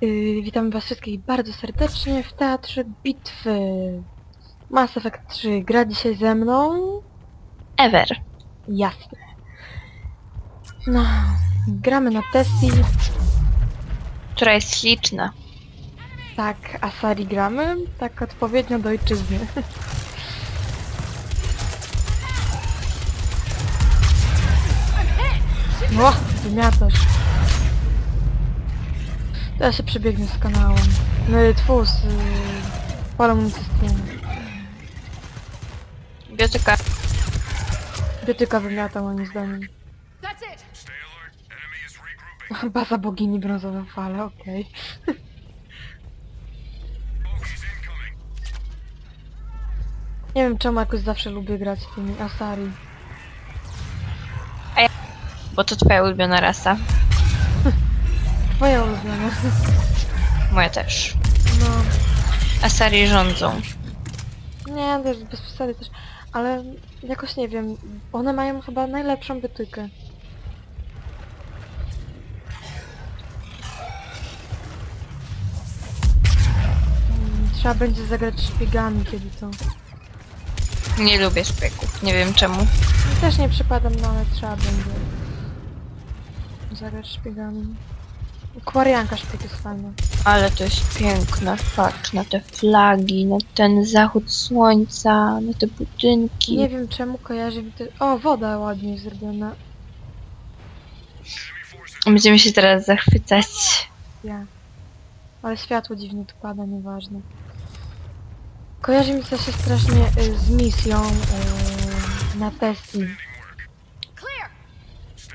Yy, witamy was wszystkich bardzo serdecznie w Teatrze Bitwy. Mass Effect 3 gra dzisiaj ze mną. Ever. Jasne. No, gramy na Tessie. która jest śliczna. Tak, Asari gramy. Tak odpowiednio do ojczyzny. O, wymiatasz. Teraz się przebiegnie z kanałem. No i twój z... Yy, polem unicestwienia. Biotyka. Biotyka wymiata moim zdaniem. Baza bogini brązowe fale, okej. Nie wiem czemu jakoś zawsze lubię grać tymi Asari. Bo to twoja ulubiona rasa. Twoja ulubiona. Moja też. No, Asari rządzą. nie, też bez przesady też. Ale jakoś nie wiem, one mają chyba najlepszą bytykę. Mm, Trzeba będzie zagrać szpiegami kiedy to. Nie lubię szpiegów. Nie wiem czemu. Też nie przypadam, no ale trzeba będzie zagrać szpiegami. Kwarianka szpieg jest fajna. Ale to jest piękne. Patrz na te flagi, na ten zachód słońca, na te budynki. Nie wiem czemu kojarzy mi to... O, woda ładnie zrobiona. Będziemy się teraz zachwycać. Ja. Ale światło dziwnie tu pada, nieważne. Kojarzy mi to się strasznie y, z misją y, na Tesli.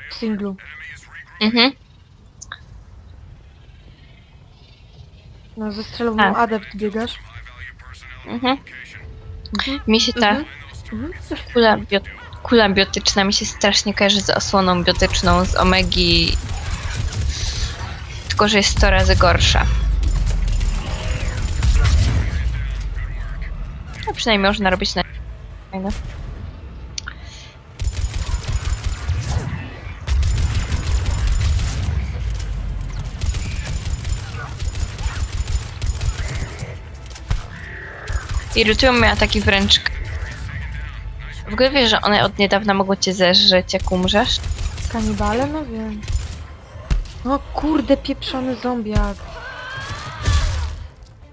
W singlu. Mhm. No, ze strzelową Tak. adept biegasz. Mhm. Mhm. Mi się ta Mhm. Mhm. kula, bio, kula biotyczna mi się strasznie kojarzy z osłoną biotyczną z Omegi. Tylko, że jest 100 razy gorsza. A przynajmniej można robić na... Fajne. Irytują mnie ataki wręcz w ogóle wiesz, że one od niedawna mogą cię zeżreć, jak umrzesz? Kanibale? No wiem. O kurde, pieprzony zombiak.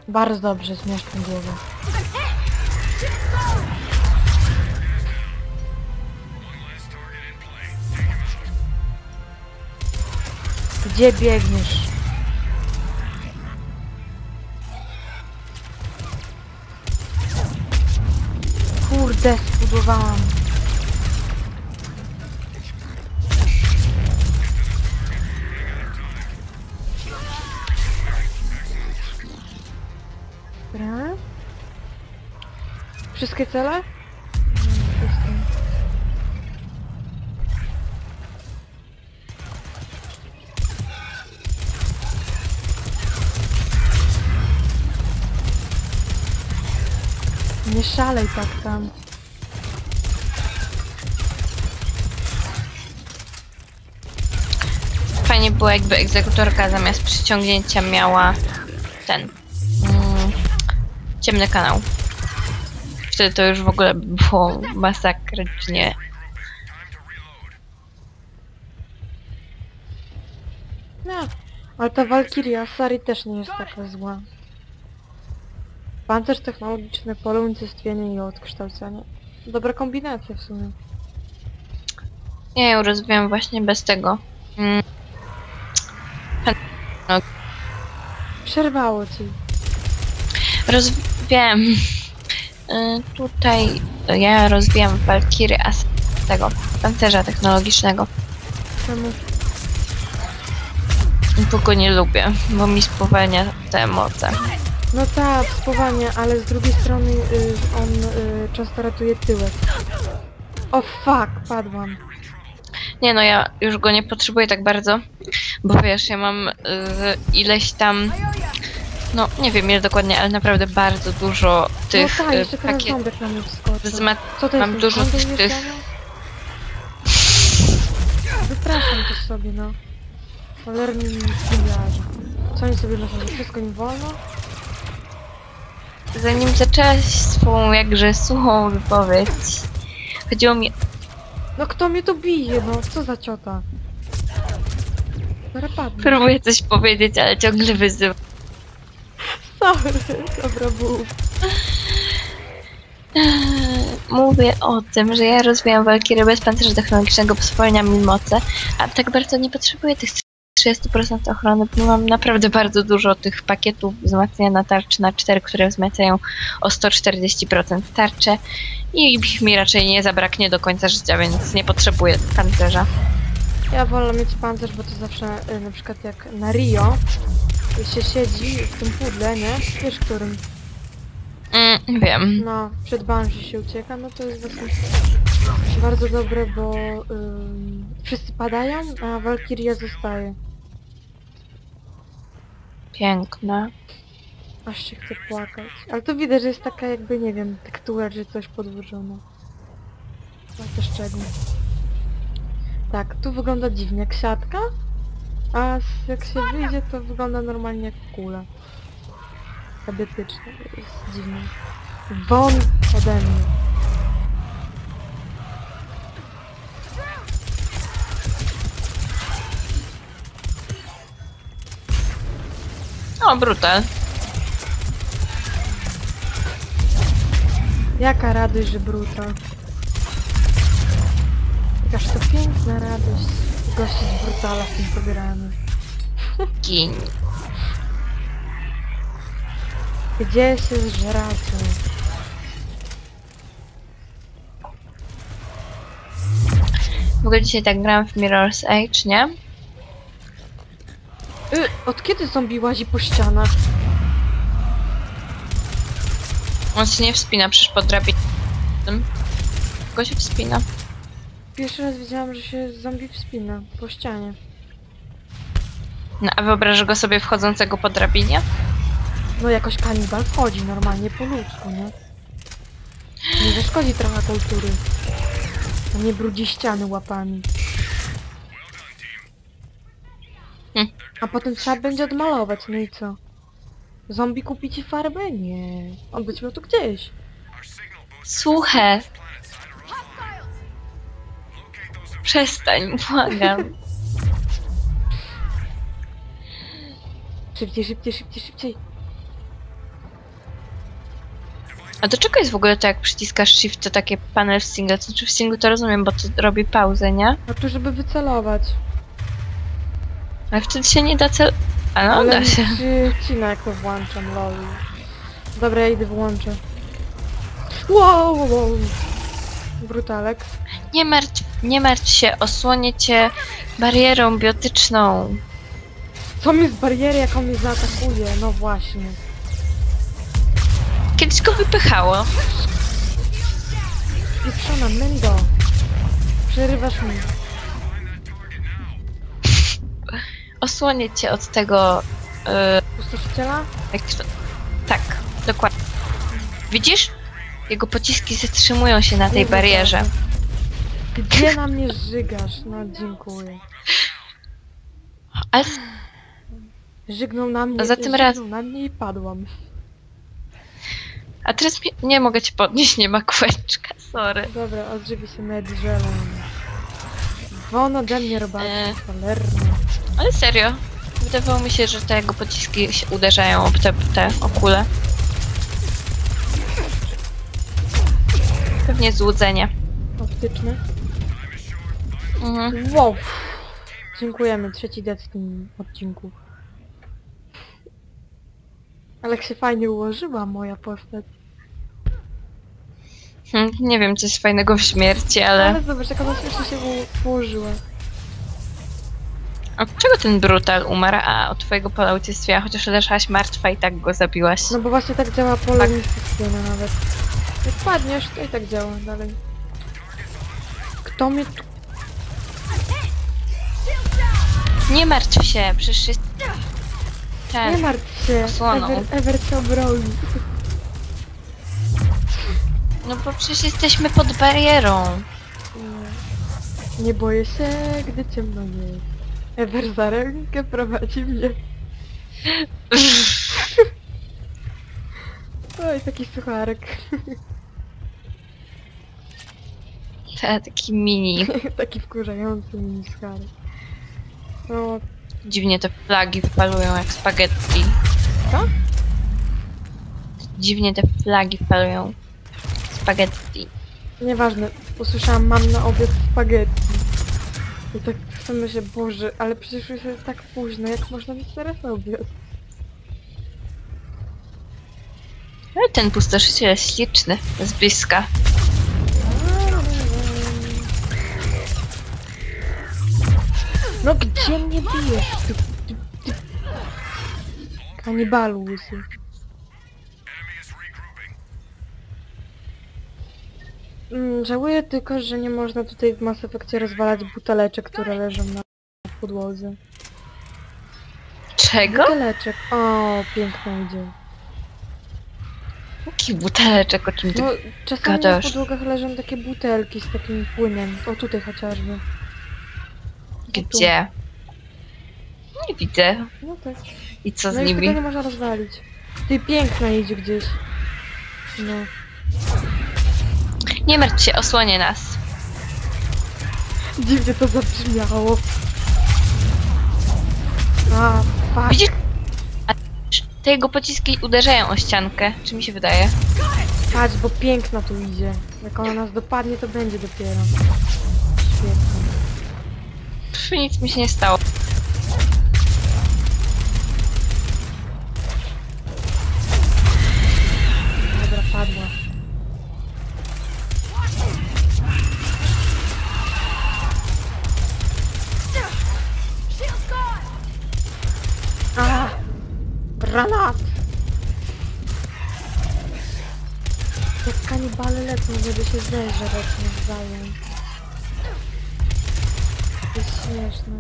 Bardzo dobrze, zmieszczę głowę. Gdzie biegniesz? Kurde, spudłowałam. Dobra. Wszystkie cele? Nie szalej tak tam. Fajnie było, jakby egzekutorka zamiast przyciągnięcia miała ten mm, ciemny kanał. Wtedy to już w ogóle było masakrycznie. No, ale ta Valkyria Sari też nie jest taka zła. Pancerz technologiczny, pole unicestwienie i odkształcenie. Dobra kombinacja w sumie. Ja ją rozwijam właśnie bez tego. Mm, Przerwało ci. rozwijam. Y, tutaj ja rozwijam Valkyry as tego pancerza technologicznego. Czemu? Go nie lubię, bo mi spowalnia te moce. No tak, spowalnia, ale z drugiej strony y, on y, często ratuje tyłek. O fuck, padłam. Nie no, ja już go nie potrzebuję tak bardzo, bo wiesz, ja mam y, ileś tam, no nie wiem ile dokładnie, ale naprawdę bardzo dużo tych no tak, y, jeszcze ten pakiet, ząbek na mnie wskoczył. z ma- Co to jest? mam dużo tych- mieszkania? Wypraszam to sobie, no. Cholerny miliarze. Co oni sobie myślą, że wszystko im wolno? Zanim zaczęłaś swą jakże suchą wypowiedź, chodziło mi No kto mnie tu bije, no co za ciota? Próbuję coś powiedzieć, ale ciągle wyzywam. Sorry, dobra był. Mówię o tym, że ja rozwijam Valkyrie bez pancerza technologicznego, bo mi moce, a tak bardzo nie potrzebuję tych 30% ochrony, bo mam naprawdę bardzo dużo tych pakietów wzmacniania na tarczy na 4, które wzmacniają o 140% tarczę i ich mi raczej nie zabraknie do końca życia, więc nie potrzebuję pancerza. Ja wolę mieć pancerz, bo to zawsze y, na przykład jak na Rio się siedzi w tym pudle, nie? Wiesz którym? Mm, wiem. No, przed Banshee się ucieka, no to jest właśnie bardzo dobre, bo ym, wszyscy padają, a Valkyria zostaje. Piękne. Aż się chce płakać. Ale to widać, że jest taka jakby, nie wiem, tektura, czy coś podłożona. No to szczegół. Tak, tu wygląda dziwnie jak siatka, a jak się wyjdzie, to wygląda normalnie jak kula. Kadetyczna, jest dziwne. Won ode mnie. O, brutal. Jaka radość, że brutal. Jakaż to piękna radość gościć brutala w tym programie. Gin. Gdzie się zżeracie? W ogóle dzisiaj tak grałam w Mirror's Edge, nie? Y, od kiedy zombie łazi po ścianach? On się nie wspina przecież po drabinie. Tylko się wspina. Pierwszy raz widziałam, że się zombie wspina po ścianie. No, a wyobrażasz go sobie wchodzącego po drabinie? No jakoś kanibal wchodzi normalnie po ludzku, nie? Nie zaszkodzi trochę kultury. A nie brudzi ściany łapami. Hm. A potem trzeba będzie odmalować, no i co? Zombie kupi ci farbę? Nie. On być miał tu gdzieś. Słuchaj. Przestań, błagam. Szybciej, szybciej, szybciej, szybciej. A do czego jest w ogóle to, jak przyciskasz shift, to takie panel w single? To znaczy w singlu to rozumiem, bo to robi pauzę, nie? No to żeby wycelować. Ale wtedy się nie da cel... A no, Ale da się. przycina jak to włączam, lol. Dobra, ja idę włączę. Wow, wow, wow. Brutalek. Nie martw, nie martw się, osłonię cię barierą biotyczną. Co mi z bariery, jak on mnie zaatakuje? No właśnie. Kiedyś go wypychało. Pieprzona, Mendo. Przerywasz mi. Osłonię cię od tego... Yy, Pustoszyciela? jak to... Tak, dokładnie. Widzisz? Jego pociski zatrzymują się na tej barierze. Gdzie na mnie żygasz? No dziękuję. Ale Żygnął na mnie, A za tym razem- na mnie i padłam. A teraz mi... nie mogę ci podnieść, nie ma kółeczka, sorry. Dobra, odżywi się medżelem. Won ode mnie robaczy, E. Ale serio, wydawało mi się, że te jego pociski się uderzają o te, te okule. Pewnie złudzenie. Optyczne. Mhm. Wow. Dziękujemy, trzeci w tym odcinku. Ale jak się fajnie ułożyła moja postać. Hmm, Nie wiem, co jest fajnego w śmierci, ale... Ale zobacz, jak ona śmiesznie się u- ułożyła. Od czego ten brutal umarł? A, od twojego pola uciestwienia, chociaż leżałaś martwa i tak go zabiłaś. No bo właśnie tak działa pole instrukcyjne nawet. Jak padniesz, to i tak działa dalej. Kto mnie tu... Nie martw się, przecież jest... Ten, Nie martw się, osłoną. Ever, Ever cię obroni. no bo przecież jesteśmy pod barierą. Nie. Nie boję się, gdy ciemno jest. Ever za rękę prowadzi mnie. Oj, taki sucharek. Ta, taki mini. taki wkurzający mini sucharek. No, Dziwnie te flagi falują jak spaghetti. Co? Dziwnie te flagi falują. Spaghetti. nieważne. Usłyszałam, mam na obiad spaghetti. I tak sobie myślę, Boże, ale przecież już jest tak późno, jak można mieć teraz obiad? Ale ten pustoszyciel jest śliczny. Z bliska. No gdzie mnie bijesz? Ty, ty, ty. Kanibalu łysy. Mm, żałuję tylko, że nie można tutaj w Mass Effectie rozwalać buteleczek, które leżą na podłodze. Czego? Buteleczek. O, pięknie idzie. Jaki buteleczek, o czym ty... No, czasami na gadasz? podłogach leżą takie butelki z takim płynem. O, tutaj chociażby. Gdzie? Nie widzę. No tak. I co z No i tego nimi? nie można rozwalić. Ty piękna idzie gdzieś. No. Nie martw się, osłonię nas. Dziwnie to zabrzmiało. A, fuck. Widzisz? Te jego pociski uderzają o ściankę. Czy mi się wydaje? Patrz, bo piękna tu idzie. Jak ona nas dopadnie, to będzie dopiero. Świetnie. Pff, nic mi się nie stało. To jest śmieszne.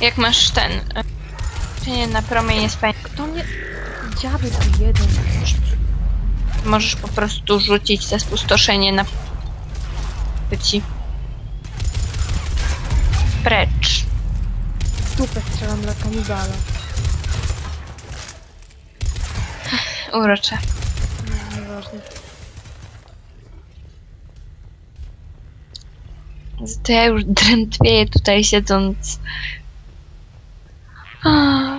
Jak masz ten... e, Czy nie na promień jest fajnie. Kto mnie... Dziaby tu jeden. Możesz po prostu rzucić te spustoszenie na... Ci. Precz. W dupę strzelam dla kanibala. Urocze. No, nieważne. To ja już drętwieję tutaj siedząc. A,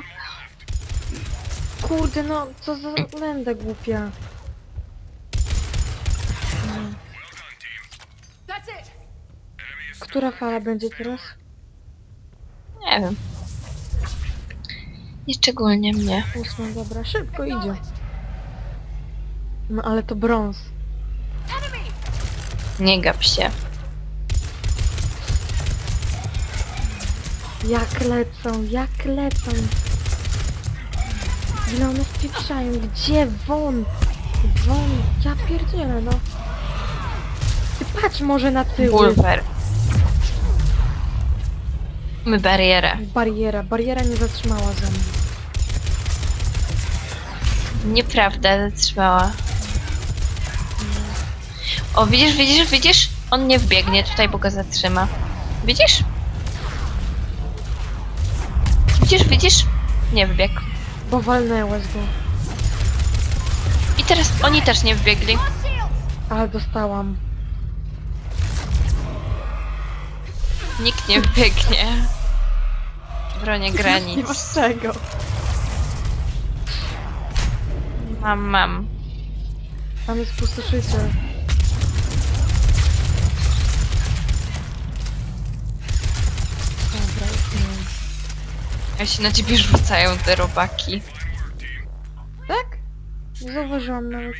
Kurde, no, co za lęda głupia. Która fala będzie teraz? Nie wiem. Nieszczególnie mnie. Ósma, dobra, szybko idzie. No ale to brąz. Nie gap się. Jak lecą, jak lecą. Ile one spieprzają, gdzie? Won! Won, ja pierdzielę, no. Ty patrz może na tył. Bulwer. My barierę. Bariera, bariera nie zatrzymała zombie. Nieprawda, zatrzymała. O, widzisz, widzisz, widzisz? On nie wbiegnie tutaj, bo go zatrzyma. Widzisz? Widzisz, widzisz? Nie wbiegł. Bo walnęłaś go. I teraz oni też nie wbiegli. Ale dostałam. Nikt nie wbiegnie. Bronię Nie granic. masz czego. Mam, mam. Tam jest. Dobra, Ja się na ciebie rzucają te robaki. Tak? Nie zauważyłam nawet.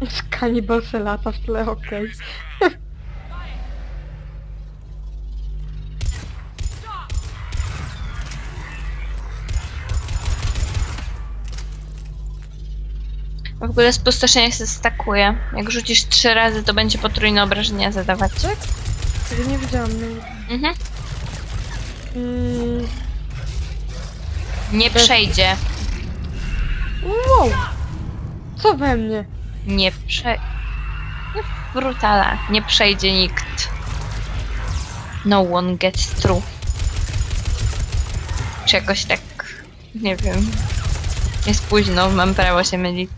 Kanibal se lata w tle, okej. W ogóle spustoszenie się stakuje. Jak rzucisz trzy razy, to będzie potrójne obrażenia zadawać. Tego nie widziałam. No. Mhm. Mm, Nie Bez- przejdzie. wow! Co we mnie? Nie prze... Brutala. Nie przejdzie nikt. No one gets through. Czy jakoś tak, nie wiem. Jest późno, mam prawo się mylić.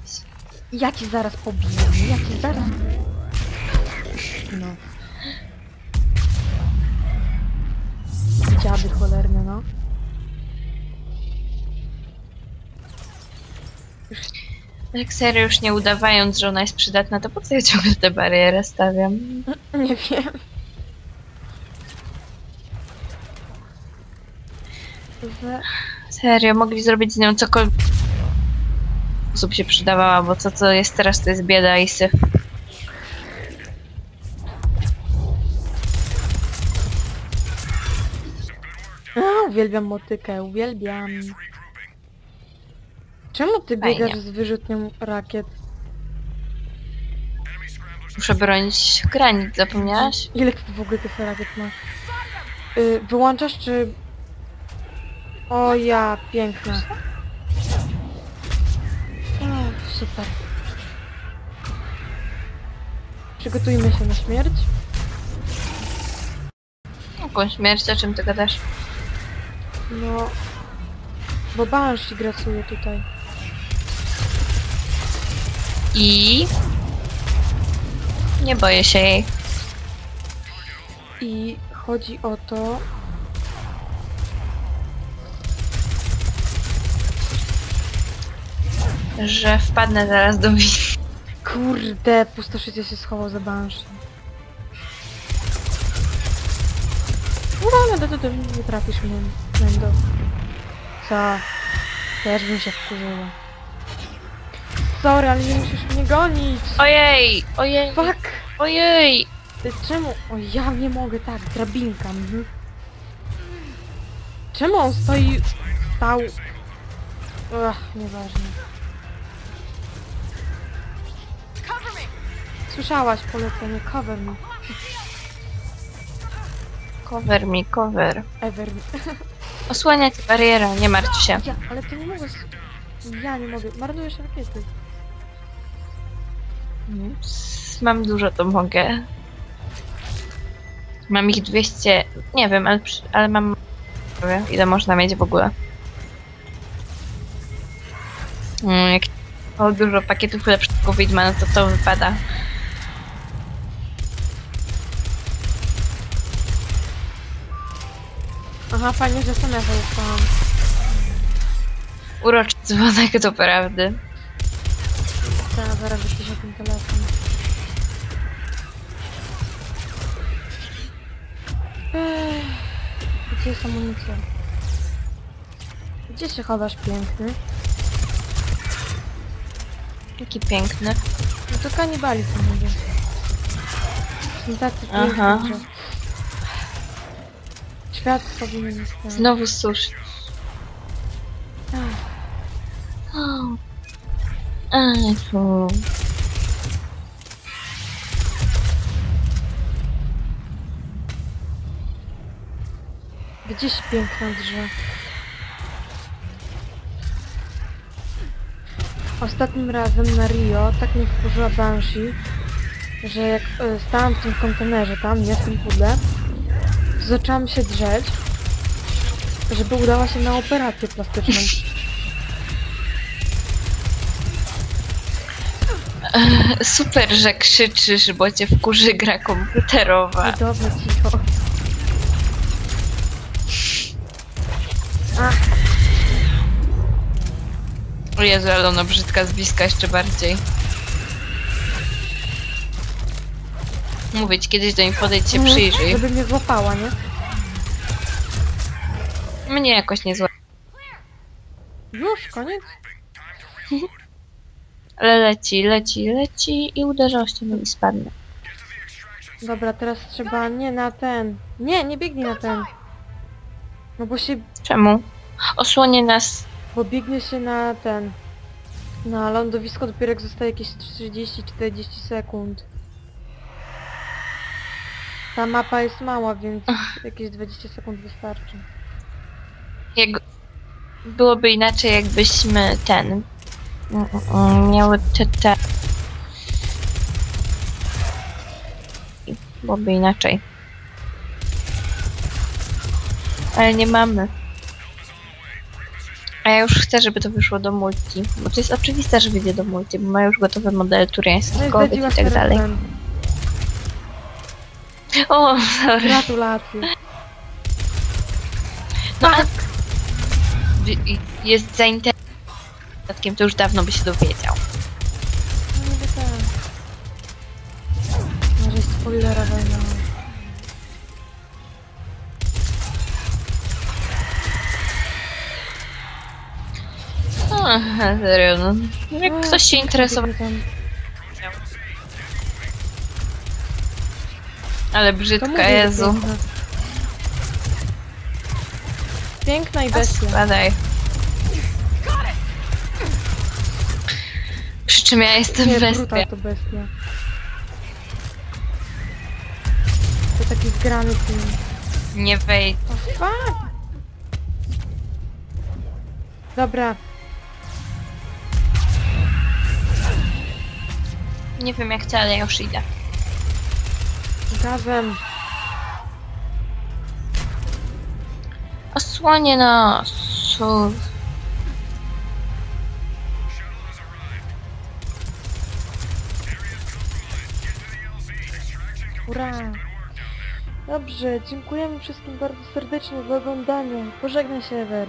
Ja zaraz pobiję, ja zaraz... Dziady cholerne, no. Jak serio już nie udawając, że ona jest przydatna, to po co ja ciągle tę barierę stawiam? nie wiem. Serio, mogli zrobić z nią cokolwiek. Osób się przydawała, bo co co jest teraz, to jest bieda i syf. Uwielbiam motykę, uwielbiam. Czemu ty Fajnie. biegasz z wyrzutnią rakiet? Muszę bronić granic, zapomniałaś? Ile ty w ogóle tych rakiet masz? Y, wyłączasz czy... O ja, piękna. O, super. Przygotujmy się na śmierć. Jaką śmierć, o czym ty gadasz? No... Bo Banshee grasuje tutaj. I... Nie boję się jej. I chodzi o to... że wpadnę zaraz do win. Kurde, pustoszycie się schował za Banshee. No, no, no, no, no, nie trafisz mnie, Mendo. Co? Też bym się wkurzyła. Sorry, ale nie musisz mnie gonić! Ojej, ojej, Fuck! ojej. Ty czemu? O, ja nie mogę, tak, drabinka, mhm. Czemu on stoi... stał... Ach, nieważne. Słyszałaś polecenie, cover me. Cover me, cover. Ever. Osłania cię bariera, nie martw się. Ja, ale ty nie możesz... Ja nie mogę, marnujesz rakiety. Mam dużo, to mogę. Mam ich 200, nie wiem, ale, przy- ale mam... Ile można mieć w ogóle? Mm, Jak o dużo pakietów lepszego widma, no to to wypada. Aha, fajnie, że sama zostałam. Uroczy dzwonek do prawdy. Teraz zaraz wypiszę ten telefon. Ech, Gdzie jest amunicja? Gdzie się chowasz, piękny? Jaki piękny. No to kanibali to mówię. Są tacy Aha. piękni, że... Świat powinien istnieć. Znowu susz. Ej, fu. Gdzieś piękna drze. Ostatnim razem na Rio tak mnie wkurzyła Banshee, że jak e, stałam w tym kontenerze tam, nie w tym pudle, zaczęłam się drzeć, żeby udała się na operację plastyczną. Super, że krzyczysz, bo cię wkurzy gra komputerowa. I dobrze, cicho. Ach, O Jezu, ale ona brzydka z bliska jeszcze bardziej. Mówię ci, kiedyś do niej podejdź się mhm, przyjrzyj. Żeby mnie złapała, nie? Mnie jakoś nie zła. Już, koniec? Ale leci, leci, leci i uderza o ścianę i spadnie. Dobra, teraz trzeba nie na ten. Nie, nie biegnij na ten. No bo się, Czemu? Osłonie nas. bo biegnie się na ten. Na lądowisko dopiero jak zostaje jakieś 30-40 sekund. Ta mapa jest mała, więc jakieś 20 sekund wystarczy. Jak... Byłoby inaczej, jakbyśmy ten. mm, mm, Miały te. te... Byłoby inaczej. Ale nie mamy. A ja już chcę, żeby to wyszło do multi. Bo to jest oczywiste, że wyjdzie do multi, bo ma już gotowe modele No i zdradziła i tak dalej. O, sorry. Gratulacje. No, a... Jest zainteresowany to już dawno by się dowiedział. No niby tak. Może spoilera wejdę. Aha, serio, no. Jak ktoś się interesował, ale brzydka, mówię, że Jezu. Piękna. piękna i bestia. Spadaj. Przy czym ja jestem Nie, bestia. to bestia. To taki zgrany film. Nie wejdź. O, fuck! Dobra, Nie wiem jak ty, ale ja już idę. Gazem. Osłonię nas. Ura! Dobrze, dziękujemy wszystkim bardzo serdecznie za oglądanie. Pożegnaj się, Ewer.